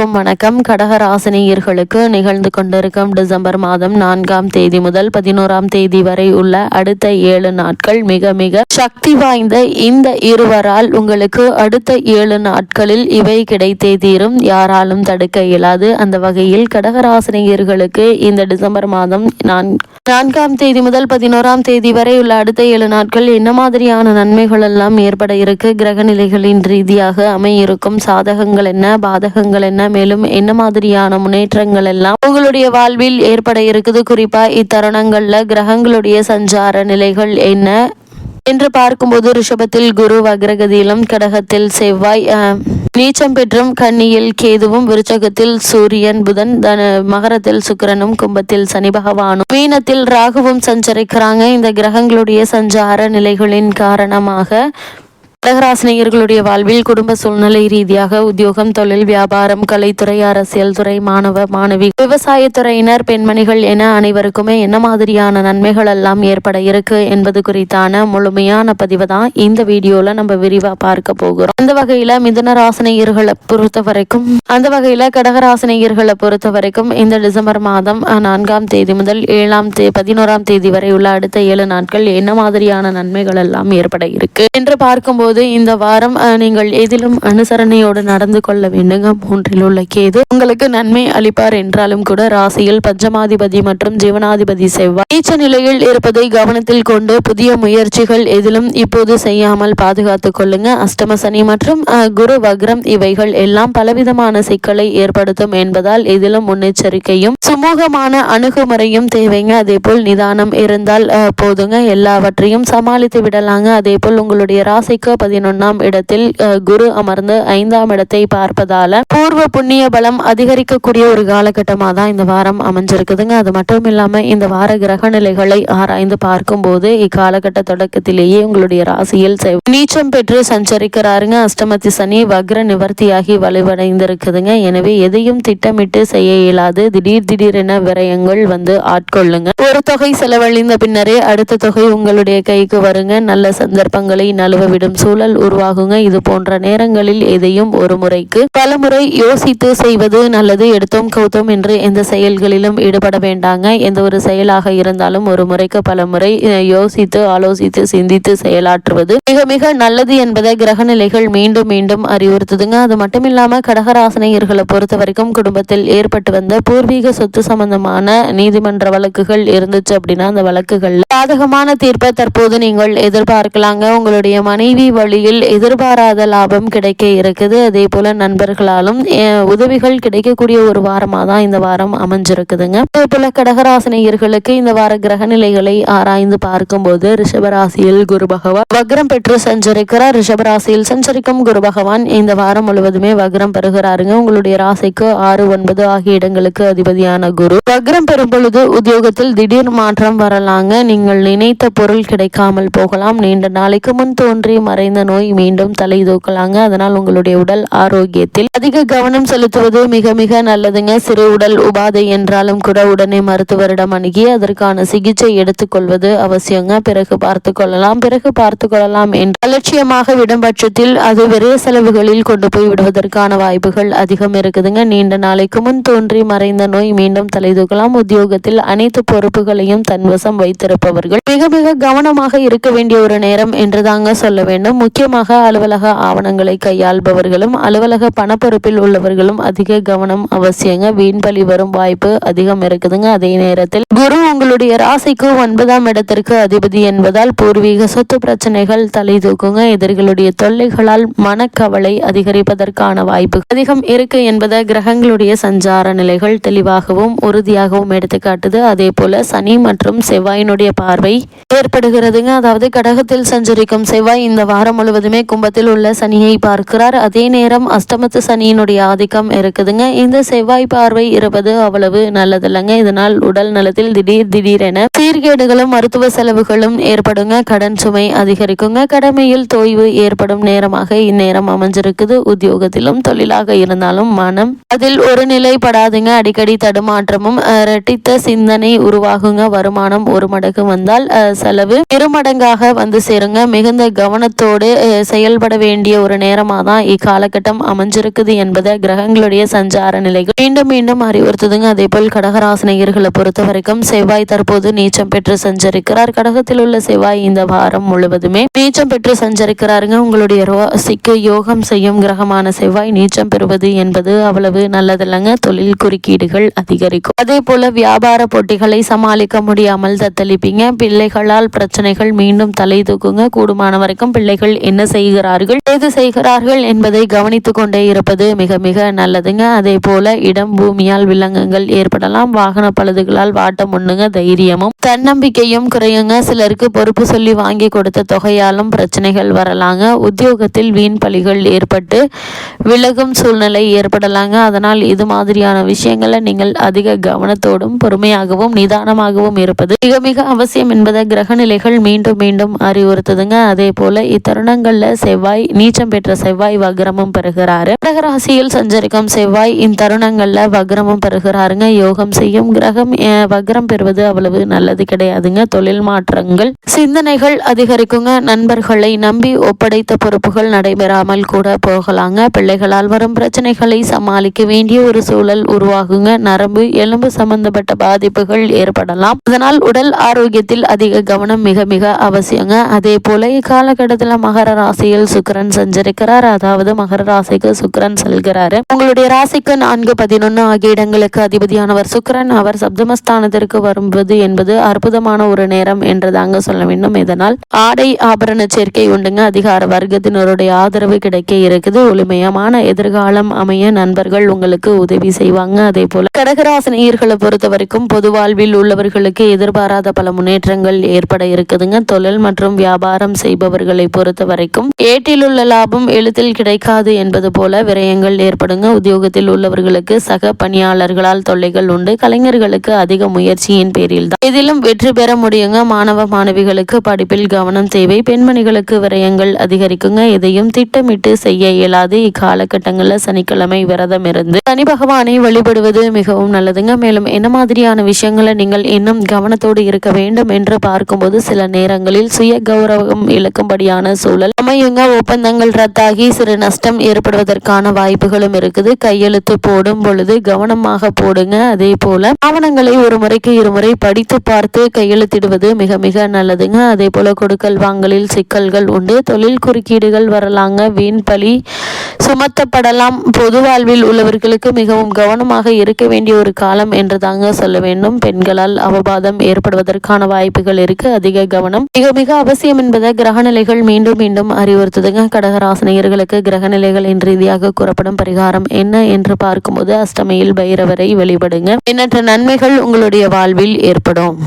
அனைவருக்கும் வணக்கம். கடகராசினியர்களுக்கு நிகழ்ந்து கொண்டிருக்கும் டிசம்பர் மாதம் நான்காம் தேதி முதல் பதினோராம் தேதி வரை உள்ள அடுத்த ஏழு நாட்கள் மிக மிக சக்தி வாய்ந்த இந்த இருவரால் உங்களுக்கு அடுத்த ஏழு நாட்களில் இவை கிடைத்தே தீரும். யாராலும் தடுக்க இயலாது. அந்த வகையில் கடகராசினியர்களுக்கு இந்த டிசம்பர் மாதம் நான் நான்காம் தேதி முதல் பதினோராம் தேதி வரை உள்ள அடுத்த ஏழு நாட்கள் என்ன மாதிரியான நன்மைகள் எல்லாம் ஏற்பட இருக்கு? கிரக நிலைகளின் ரீதியாக அமையிருக்கும் சாதகங்கள் என்ன? பாதகங்கள் என்ன? மேலும் என்ன மாதிரியான முன்னேற்றங்கள் எல்லாம் உங்களுடைய வாழ்வில் ஏற்பட இருக்குது? குறிப்பா இத்தருணங்கள்ல கிரகங்களுடைய சஞ்சார நிலைகள் என்ன? என்று பார்க்கும்போது ரிஷபத்தில் குரு வக்ரகதியிலும் கடகத்தில் செவ்வாய் அஹ், நீச்சம் பெற்றும் கன்னியில் கேதுவும் விருச்சகத்தில் சூரியன் புதன் தன மகரத்தில் சுக்கிரனும் கும்பத்தில் சனி பகவானும் மீனத்தில் ராகுவும் சஞ்சரிக்கிறாங்க. இந்த கிரகங்களுடைய சஞ்சார நிலைகளின் காரணமாக கடகராசினியர்களுடைய வாழ்வில் குடும்ப சூழ்நிலை ரீதியாக உத்தியோகம் தொழில் வியாபாரம் கலைத்துறை அரசியல் துறை மாணவ மாணவி விவசாயத்துறையினர் பெண்மணிகள் என அனைவருக்குமே என்ன மாதிரியான நன்மைகள் எல்லாம் ஏற்பட இருக்கு என்பது குறித்தான முழுமையான பதிவு தான் இந்த வீடியோல நம்ம விரிவா பார்க்க போகிறோம். அந்த வகையில மிதுன ராசினியர்களை பொறுத்த வரைக்கும் அந்த வகையில கடகராசினியர்களை பொறுத்த வரைக்கும் இந்த டிசம்பர் மாதம் நான்காம் தேதி முதல் ஏழாம் தேதி பதினோராம் தேதி வரை உள்ள அடுத்த ஏழு நாட்கள் என்ன மாதிரியான நன்மைகள் எல்லாம் ஏற்பட இருக்கு என்று பார்க்கும்போது இந்த வாரம் நீங்கள் எதிலும் அனுசரணையோடு நடந்து கொள்ள வேண்டுங்க மூன்றில் உள்ள கேது உங்களுக்கு நன்மை அளிப்பார் என்றாலும் கூட ராசியில் பஞ்சமாதிபதி மற்றும் ஜீவனாதிபதி செவ்வாய் நீச்ச நிலையில் இருப்பதை கவனத்தில் கொண்டு புதிய முயற்சிகள் எதிலும் இப்போது செய்யாமல் பாதுகாத்துக் கொள்ளுங்க. அஷ்டம சனி மற்றும் குரு வக்ரம் இவைகள் எல்லாம் பலவிதமான சிக்கலை ஏற்படுத்தும் என்பதால் எதிலும் முன்னெச்சரிக்கையும் சுமூகமான அணுகுமுறையும் தேவைங்க. அதே போல் நிதானம் இருந்தால் போதுங்க. எல்லாவற்றையும் சமாளித்து விடலாங்க. அதே போல் உங்களுடைய ராசிக்கு பதினொன்னாம் இடத்தில் குரு அமர்ந்து ஐந்தாம் இடத்தை பார்ப்பதால பூர்வ புண்ணிய பலம் அதிகரிக்கக்கூடிய ஒரு காலகட்டமாக தான் இந்த வாரம் அமைஞ்சிருக்குதுங்க. அது மட்டும் இல்லாமல் இந்த வார கிரக நிலைகளை ஆராய்ந்து பார்க்கும்போது இக்காலகட்ட தொடக்கத்திலேயே உங்களுடைய ராசியில் நீச்சம் பெற்று சஞ்சரிக்கிறாருங்க. அஷ்டமத்தி சனி வக்ர நிவர்த்தியாகி வலுவடைந்திருக்குதுங்க. எனவே எதையும் திட்டமிட்டு செய்ய இயலாது. திடீர் திடீரென விரயங்கள் வந்து ஆட்கொள்ளுங்க. ஒரு தொகை செலவழிந்த பின்னரே அடுத்த தொகை உங்களுடைய கைக்கு வருங்க. நல்ல சந்தர்ப்பங்களை நழுவ விடும் சூழல் உருவாகுங்க. இது போன்ற நேரங்களில் எதையும் ஒரு முறைக்கு பலமுறை யோசித்து செய்வது நல்லது. எடுத்தோம் கவுத்தோம் என்று எந்த செயல்களிலும் ஈடுபட வேண்டாங்க. எந்த ஒரு செயலாக இருந்தாலும் ஒரு முறைக்கு பல முறை யோசித்து ஆலோசித்து சிந்தித்து செயலாற்றுவது மிக மிக நல்லது என்பதை கிரக நிலைகள் மீண்டும் மீண்டும் அறிவுறுத்துதுங்க. அது மட்டும் இல்லாம கடகராசனையர்களை பொறுத்த வரைக்கும் குடும்பத்தில் ஏற்பட்டு வந்த பூர்வீக சொத்து சம்பந்தமான நீதிமன்ற வழக்குகள் இருந்துச்சு அப்படின்னா அந்த வழக்குகள்ல சாதகமான தீர்ப்பை தற்போது நீங்கள் எதிர்பார்க்கலாங்க. உங்களுடைய மனைவி வழியில் எதிர்பாராத லாபம் கிடைக்க இருக்குது. அதே போல நண்பர்களாலும் உதவிகள் கிடைக்கக்கூடிய ஒரு வாரமாக தான் இந்த வாரம் அமைஞ்சிருக்குதுங்க. அதே போல கடகராசினியர்களுக்கு இந்த வார கிரக நிலைகளை ஆராய்ந்து பார்க்கும்போது ரிஷபராசியில் குரு பகவான் வக்ரம் பெற்று சஞ்சரிக்கிறார். ரிஷபராசியில் சஞ்சரிக்கும் குரு பகவான் இந்த வாரம் முழுவதுமே வக்ரம் பெறுகிறாருங்க. உங்களுடைய ராசிக்கு ஆறு ஒன்பது ஆகிய இடங்களுக்கு அதிபதியான குரு. வக்ரம் பெறும் பொழுது உத்தியோகத்தில் திடீர் மாற்றம் வரலாங்க. நீங்கள் நினைத்த பொருள் கிடைக்காமல் போகலாம். நீண்ட நாளைக்கு முன் தோன்றி மறைந்த நோய் மீண்டும் தலை தூக்கலாங்க. அதனால் உங்களுடைய உடல் ஆரோக்கியத்தில் அதிக கவனம் செலுத்துவது மிக மிக நல்லதுங்க. சிறு உடல் உபாதை என்றாலும் கூட உடனே மருத்துவரிடம் அணுகி அதற்கான சிகிச்சை எடுத்துக்கொள்வது அவசியங்க. பிறகு பார்த்து கொள்ளலாம். பிறகு பார்த்து கொள்ளலாம் என்று அலட்சியமாக விடும் பட்சத்தில் அது விரைய செலவுகளில் கொண்டு போய் விடுவதற்கான வாய்ப்புகள் அதிகம் இருக்குதுங்க. நீண்ட நாளைக்கு முன் தோன்றி மறைந்த நோய் மீண்டும் தலை தூக்கலாம். உத்தியோகத்தில் அனைத்து பொறுப்புகளையும் தன்வசம் வைத்திருப்பவர்கள் மிக மிக கவனமாக இருக்க வேண்டிய ஒரு நேரம் என்று தாங்க சொல்ல வேண்டும். முக்கியமாக அலுவலக ஆவணங்களை கையாள்பவர்களும் அலுவலக பணப்பொறுப்பில் உள்ளவர்களும் அதிக கவனம் அவசியங்க. வீண்பலி வரும் வாய்ப்பு அதிகம் இருக்குதுங்க. அதே நேரத்தில் குரு உங்களுடைய ராசிக்கு ஒன்பதாம் இடத்திற்கு அதிபதி என்பதால் பூர்வீக சொத்து பிரச்சனைகள் தலை தூக்குங்க. எதிர்களுடைய தொல்லைகளால் மனக்கவலை அதிகரிப்பதற்கான வாய்ப்பு அதிகம் இருக்கு என்பதை கிரகங்களுடைய சஞ்சார நிலைகள் தெளிவாகவும் உறுதியாகவும் எடுத்துக்காட்டுது. அதே போல சனி மற்றும் செவ்வாயினுடைய பார்வை ஏற்படுகிறதுங்க. அதாவது கடகத்தில் சஞ்சரிக்கும் செவ்வாய் இந்த வாரம் முழுவதுமே கும்பத்தில் உள்ள சனியை பார்க்கிறார். அதே நேரம் அஷ்டமத்து சனியினுடைய ஆதிக்கம் இருக்குதுங்க. இந்த செவ்வாய் பார்வை இருப்பது அவ்வளவு நல்லதில்லைங்க. இதனால் உடல் நலத்தில் திடீர் திடீரென சீர்கேடுகளும் மருத்துவ செலவுகளும் ஏற்படுங்க. கடன் சுமை அதிகரிக்குங்க. கடமையில் தொய்வு ஏற்படும் நேரமாக இந்நேரம் அமைஞ்சிருக்குது. உத்தியோகத்திலும் தொழிலாக இருந்தாலும் மனம் அதில் ஒரு நிலைப்படாதுங்க. அடிக்கடி தடுமாற்றமும் அஹ், இரட்டித்த சிந்தனை உருவாகுங்க. வருமானம் ஒரு மடங்கு வந்தால் அஹ், செலவு இருமடங்காக வந்து சேருங்க. மிகுந்த கவனத்தோடு கவனத்தோடு செயல்பட வேண்டிய ஒரு நேரமாக தான் இக்காலகட்டம் அமைஞ்சிருக்குது என்பதை கிரகங்களுடைய சஞ்சார நிலைகள் மீண்டும் மீண்டும் அறிவுறுத்துதுங்க. அதே போல் கடகராசினியர்களை பொறுத்த வரைக்கும் செவ்வாய் தற்போது நீச்சம் பெற்று சஞ்சரிக்கிறார். கடகத்தில் உள்ள செவ்வாய் இந்த வாரம் முழுவதுமே நீச்சம் பெற்று சஞ்சரிக்கிறாருங்க. உங்களுடைய ராசிக்கு யோகம் செய்யும் கிரகமான செவ்வாய் நீச்சம் பெறுவது என்பது அவ்வளவு நல்லதில்லைங்க. தொழில் குறுக்கீடுகள் அதிகரிக்கும். அதே போல வியாபார போட்டிகளை சமாளிக்க முடியாமல் தத்தளிப்பீங்க. பிள்ளைகளால் பிரச்சனைகள் மீண்டும் தலை தூக்குங்க. கூடுமான வரைக்கும் பிள்ளைகள் என்ன செய்கிறார்கள் ஏது செய்கிறார்கள் என்பதை கவனித்துக் கொண்டே இருப்பது மிக மிக நல்லதுங்க. அதே போல இடம் பூமியால் விலங்குகள் ஏற்படலாம் வாகன பழுதுகளால் வாட்டம் ஒண்ணுங்க தைரியமும் தன்னம்பிக்கையும் குறையுங்க. சிலருக்கு பொறுப்பு சொல்லி வாங்கி கொடுத்த தொகையாலும் பிரச்சனைகள் வரலாங்க. உத்தியோகத்தில் வீண் பலிகள் ஏற்பட்டு விலகும் சூழ்நிலை ஏற்படலாங்க. அதனால் இது மாதிரியான விஷயங்களை நீங்கள் அதிக கவனத்தோடும் பொறுமையாகவும் நிதானமாகவும் இருப்பது மிக மிக அவசியம் என்பதை கிரக நிலைகள் மீண்டும் மீண்டும் அறிவுறுத்துதுங்க. அதே போல தருணங்களில் செவ்வாய் நீச்சம் பெற்ற செவ்வாய் வக்ரமும் பெறுகிறாரு. கடகராசியில் சஞ்சரிக்கும் செவ்வாய் இத்தருணங்கள்ல வக்ரமும் பெறுகிறாருங்க. யோகம் செய்யும் கிரகம் வக்ரம் பெறுவது அவ்வளவு நல்லது கிடையாதுங்க. தொழில் மாற்றங்கள் சிந்தனைகள் அதிகரிக்குங்க. நண்பர்களை நம்பி ஒப்படைத்த பொறுப்புகள் நடைபெறாமல் கூட போகலாங்க. பிள்ளைகளால் வரும் பிரச்சனைகளை சமாளிக்க வேண்டிய ஒரு சூழல் உருவாகுங்க. நரம்பு எலும்பு சம்பந்தப்பட்ட பாதிப்புகள் ஏற்படலாம். அதனால் உடல் ஆரோக்கியத்தில் அதிக கவனம் மிக மிக அவசியங்க. அதே போல இக்காலகட்டத்தில் மகர ராசியில் சுக்கிரன் சஞ்சரிக்கிறார். அதாவது மகர ராசிக்கு சுக்கிரன் செல்கிறாரு. உங்களுடைய ராசிக்கு நான்கு பதினொன்னு ஆகிய இடங்களுக்கு அதிபதியானவர் சுக்கரன். அவர் சப்தமஸ்தானத்திற்கு வரும்பது என்பது அற்புதமான ஒரு நேரம் என்று தாங்க சொல்ல வேண்டும். இதனால் ஆடை ஆபரண சேர்க்கை உண்டுங்க. அதிகார வர்க்கத்தினருடைய ஆதரவு கிடைக்க இருக்குது. ஒளிமயமான எதிர்காலம் அமைய நண்பர்கள் உங்களுக்கு உதவி செய்வாங்க. அதே போல கடகராசினியர்களை பொறுத்த வரைக்கும் பொது வாழ்வில் உள்ளவர்களுக்கு எதிர்பாராத பல முன்னேற்றங்கள் ஏற்பட இருக்குதுங்க. தொழில் மற்றும் வியாபாரம் செய்பவர்களை பொறுத்த வரைக்கும் ஏட்டில் உள்ள லாபம் எழுத்தில் கிடைக்காது என்பது போல விரயங்கள் ஏற்படுங்க. உத்தியோகத்தில் உள்ளவர்களுக்கு சக பணியாளர்களால் தொல்லைகள் உண்டு. கலைஞர்களுக்கு அதிக முயற்சியின் பேரில் தான் இதிலும் வெற்றி பெற முடியுங்க. மாணவ மாணவிகளுக்கு படிப்பில் கவனம் தேவை. பெண்மணிகளுக்கு விரயங்கள் அதிகரிக்குங்க. எதையும் திட்டமிட்டு செய்ய இயலாது. இக்காலகட்டங்களில் சனிக்கிழமை விரதம் இருந்து சனி பகவானை வழிபடுவது மிகவும் நல்லதுங்க. மேலும் என்ன மாதிரியான விஷயங்களை நீங்கள் இன்னும் கவனத்தோடு இருக்க வேண்டும் என்று பார்க்கும்போது சில நேரங்களில் சுய கௌரவம் இழக்கும்படியான சூழல். அமையுங்க ஒப்பந்தங்கள் ரத்தாகி சிறு நஷ்டம் ஏற்படுவதற்கான வாய்ப்புகளும் இருக்குது. கையெழுத்து போடும் பொழுது கவனமாக போடுங்க. அதே போல ஆவணங்களை ஒரு முறைக்கு இருமுறை படித்து பார்த்து கையெழுத்திடுவது மிக மிக நல்லதுங்க. அதே போல கொடுக்கல் வாங்கலில் சிக்கல்கள் உண்டு. தொழில் குறுக்கீடுகள் வரலாங்க. வீண் பழி சுமத்தப்படலாம். பொது வாழ்வில் உள்ளவர்களுக்கு மிகவும் கவனமாக இருக்க வேண்டிய ஒரு காலம் என்று தாங்க சொல்ல வேண்டும். பெண்களால் அவபாதம் ஏற்படுவதற்கான வாய்ப்புகள் இருக்கு. அதிக கவனம். மிக மிக அவசியம் என்பதை கிரகநிலைகள் மீண்டும் மீண்டும் அறிவுறுத்துதுங்க. கடகராசினியர்களுக்கு கிரகநிலைகளின் ரீதியாக கூறப்படும் பரிகாரம் என்ன என்று பார்க்கும்போது அஷ்டமியில் பைரவரை வழிபடுங்க. எண்ணற்ற நன்மைகள் உங்களுடைய வாழ்வில் ஏற்படும்.